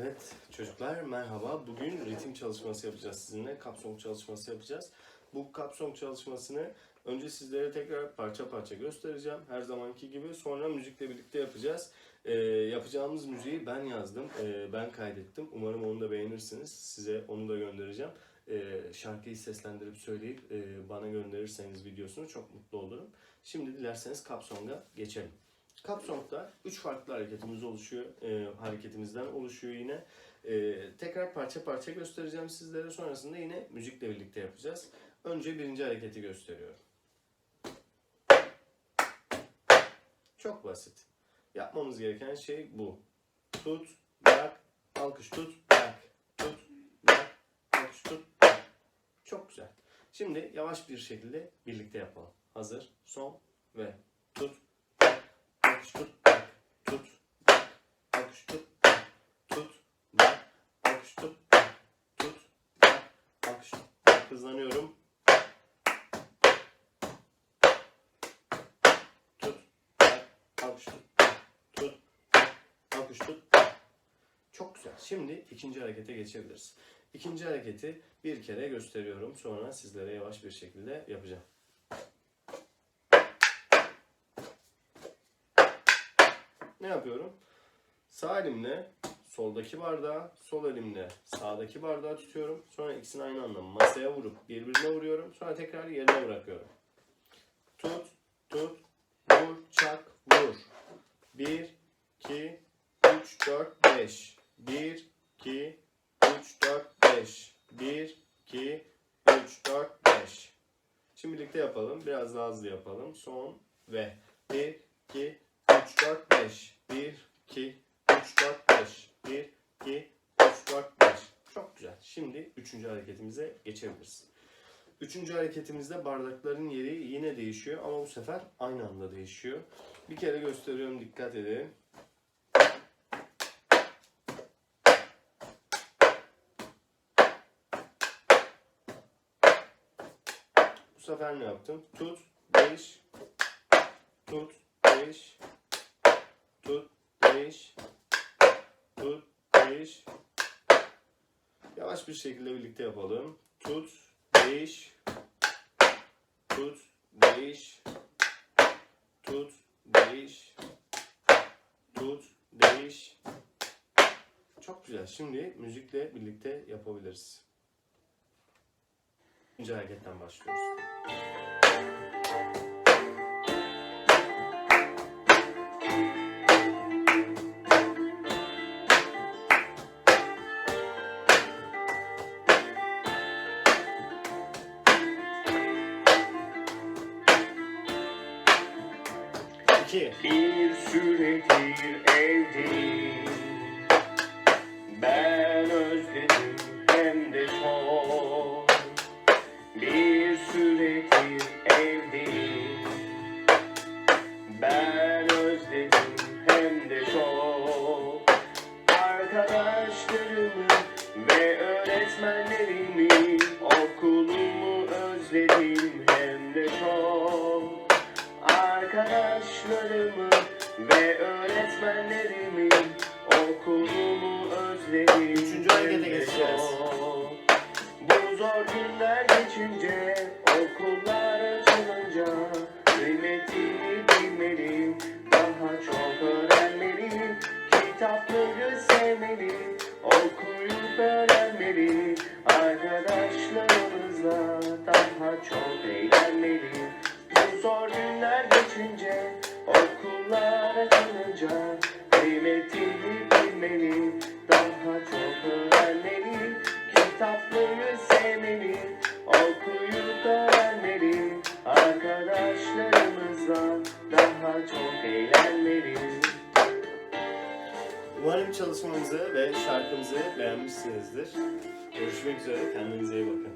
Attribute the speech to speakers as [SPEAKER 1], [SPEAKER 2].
[SPEAKER 1] Evet çocuklar merhaba. Bugün ritim çalışması yapacağız sizinle. Kapsong çalışması yapacağız. Bu kapsong çalışmasını önce sizlere tekrar parça parça göstereceğim. Her zamanki gibi. Sonra müzikle birlikte yapacağız. Ee, yapacağımız müziği ben yazdım. Ee, ben kaydettim. Umarım onu da beğenirsiniz. Size onu da göndereceğim. Ee, şarkıyı seslendirip söyleyip e, bana gönderirseniz videosunu çok mutlu olurum. Şimdi dilerseniz kapsonga geçelim. Kapsong'da 3 farklı hareketimiz oluşuyor. E, hareketimizden oluşuyor yine. E, tekrar parça parça göstereceğim sizlere. Sonrasında yine müzikle birlikte yapacağız. Önce birinci hareketi gösteriyorum. Çok basit. Yapmamız gereken şey bu. Tut, bırak, alkış tut, bırak. Tut, bırak, alkış tut, bırak. Çok güzel. Şimdi yavaş bir şekilde birlikte yapalım. Hazır, son ve tut, alkış tut, tut, alkış tut, tut, bırak, alkış tut, tut, bırak, alkış tut. Hızlanıyorum. Tut, bırak, alkış tut, tut, bırak, alkış tut. Çok güzel. Şimdi ikinci harekete geçebiliriz. İkinci hareketi bir kere gösteriyorum. Sonra sizlere yavaş bir şekilde yapacağım. Ne yapıyorum? Sağ elimle soldaki bardağı, sol elimle sağdaki bardağı tutuyorum. Sonra ikisini aynı anda masaya vurup birbirine vuruyorum. Sonra tekrar yerine bırakıyorum. Tut, tut, vur, çak, vur. 1, 2, 3, 4, 5. 1, 2, 3, 4, 5. 1, 2, 3, 4, 5. Şimdi birlikte yapalım. Biraz daha hızlı yapalım. Son ve 1, 2, 3, 4, 5. 1, 2, 3, 4, 5. 1, 2, 3, 4, 5. Çok güzel. Şimdi üçüncü hareketimize geçebiliriz. Üçüncü hareketimizde bardakların yeri yine değişiyor ama bu sefer aynı anda değişiyor. Bir kere gösteriyorum dikkat edin. Bu sefer ne yaptım? Tut, değiş, tut, değiş, tut, değiş, tut, değiş. Yavaş bir şekilde birlikte yapalım. Tut, değiş, tut, değiş, tut, değiş, tut, değiş. Çok güzel. Şimdi müzikle birlikte yapabiliriz. İkinci hareketten başlıyoruz. İki.
[SPEAKER 2] Bir süredir evdeyim. Ben özledim hem de çok. Bir süredir evdeyim. Ben özledim hem de çok. Arkadaşlarımı ve öğretmenlerimi Arkadaşlarımı ve öğretmenlerimi okulumu özledim.
[SPEAKER 1] Üçüncü harekete
[SPEAKER 2] geçince okullar açılınca kıymetini bilmeli, daha çok öğrenmeli, kitapları sevmeli, okuyup öğrenmeli, arkadaşlarımızla daha çok eğlenmeli.
[SPEAKER 1] Umarım çalışmamızı ve şarkımızı beğenmişsinizdir. Görüşmek üzere. Kendinize iyi bakın.